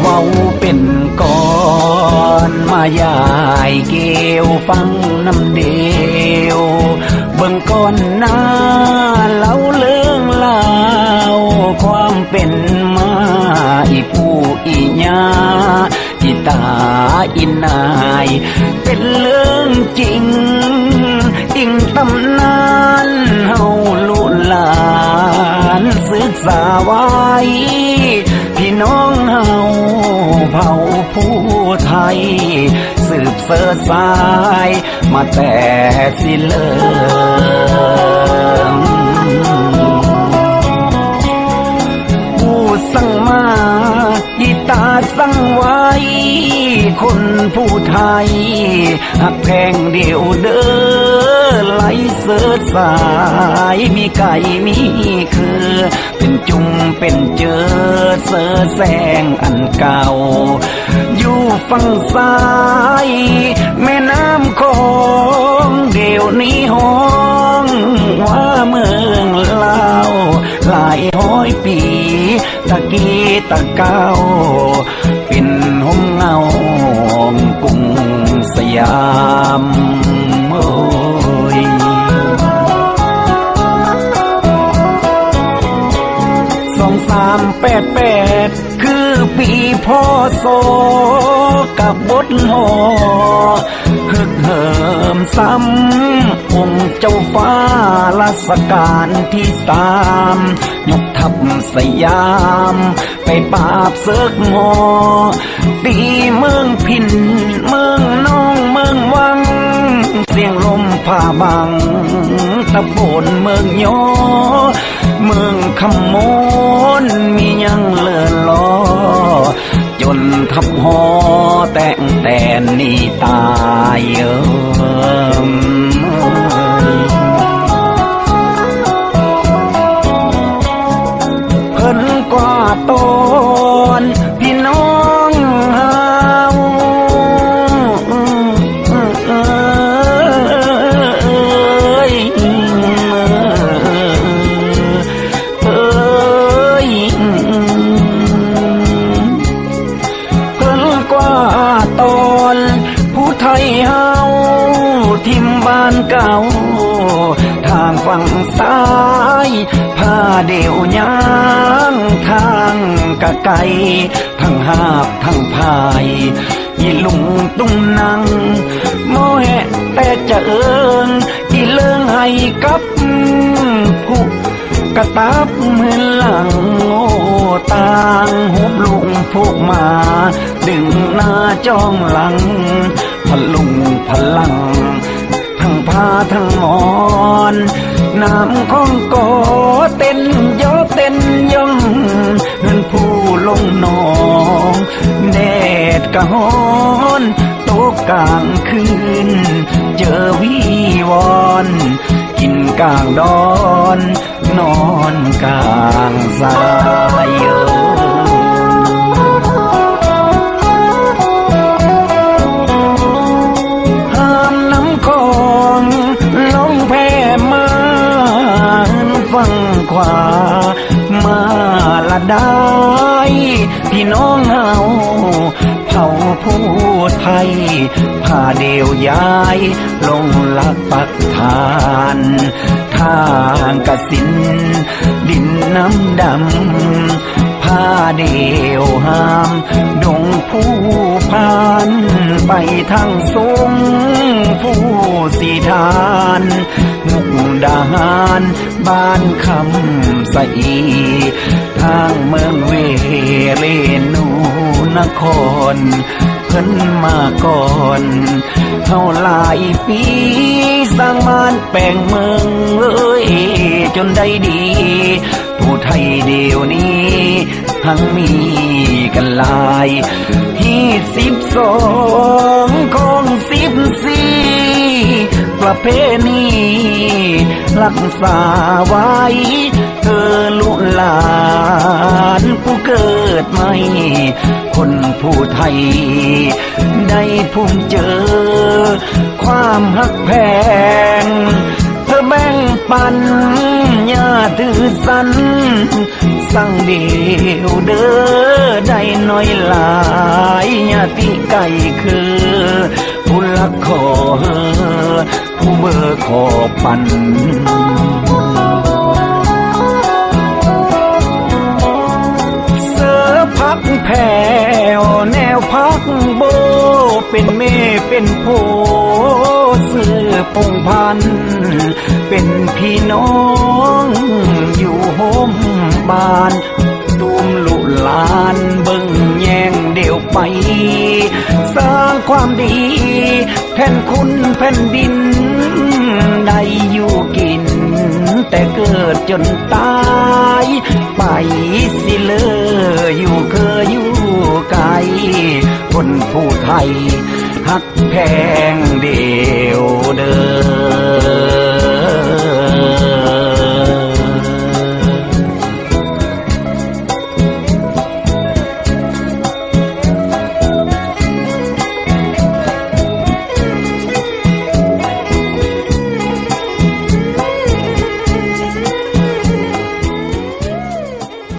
เว้าเป็นก่อนมายายเกวฟังน้ำเดียวเบิ่งก่อนหน้าเล่าเรื่องลาวความเป็นมาอีผู้อีญาอีตาอีนาย เป็นเรื่องจริง งตำนานเฮาลูกหลานศึกษาไว้พี่น้องเฮาเผ่าผู้ไทย สืบเสือสาย มาแต่สิเลิงผู้สั่งมาอีตาสั่งไว้ คนผู้ไทยหักแพงเดียวเด้อ เสือสายมีไก่มีคือ เป็นจุงเป็นเจอเสือแสงอันเก่า อยู่ฝั่งซ้าย แม่น้ำคงเดี๋ยวนี้ห้องว่าเมืองลาวหลายห้อยปี ตะกี้ตะเก้า สามแปดแปดคือปีพ่อโซกับบทหอฮึกเหิมซ้ำองค์เจ้าฟ้ารัชกาลที่สามยกทัพสยาม ไปปราบเสกงอตีเมืองพิน เมืองน้องเมืองวัง เสียงลมผ่าบังตะโบนเมืองยอ เมืองคำมนมียังเลื่อนลอจนทับหอแต่งแต่นี่ตายเอิม ซ้ายผ้าเดี่ยวยางทางกะไกลทั้งหาบทั้งพายอีลุงตุ้งนังโมแหะแต่จะเอิงอีเลิงให้กับผู้กระตับเหมือนหลังโง่ต่างหุบลุงพวกมา ดึงหน้าจ้องหลังพลุงพลัง ทั้งผ้าทั้งมอน น้ำของกอเต้นยอเต้นย่องเงินผู้ลงนองแดดกะฮ้อนตกกลางคืน เจอวีวอน กินกลางดอน นอนกลางสาย ฝั่งขวา มาละได้ พี่น้องเฮาเผ่าผู้ไทยพาเดียวย้าย ลงหลักปักฐานทางกสิน ดินน้ำดำผ้าเดียวห้าม ดงผู้พาน ไปทางสงผู้ สีทานมุกดาหาร บ้านคำสะอี ทางเมืองเวเลนูนคร เพิ่นมาก่อนเท่าหลายปี สร้างบ้านแปลงเมืองเอ้ยจนได้ดี ผู้ไทยเดียวนี้ หังมีกันหลายที่สิบสองของสิบสี่ประเพณีรักษาไว้ เธอลุหลานผู้เกิดใหม่คนผู้ไทย ได้ภูมิเจอ ความหักแพงเธอแบ่งปันญาถือสัน สั่งเดียวเด้อได้น้อยหลายญาติไก่คือผู้ลักขอผู้เบอร์ขอปันเสือพักแผ่วแนวพักโบ เป็นเมเป็นโพเสือพงพัน เป็นพี่น้องานตูมลุลานเบิ่งแยงเดียวไป สร้างความดี แผ่นคุณแผ่นดิน ได้อยู่กิน แต่เกิดจนตาย ไปสิเลออยู่เคยอยู่ไกล คนผู้ไทย หักแพงเดียวเดิน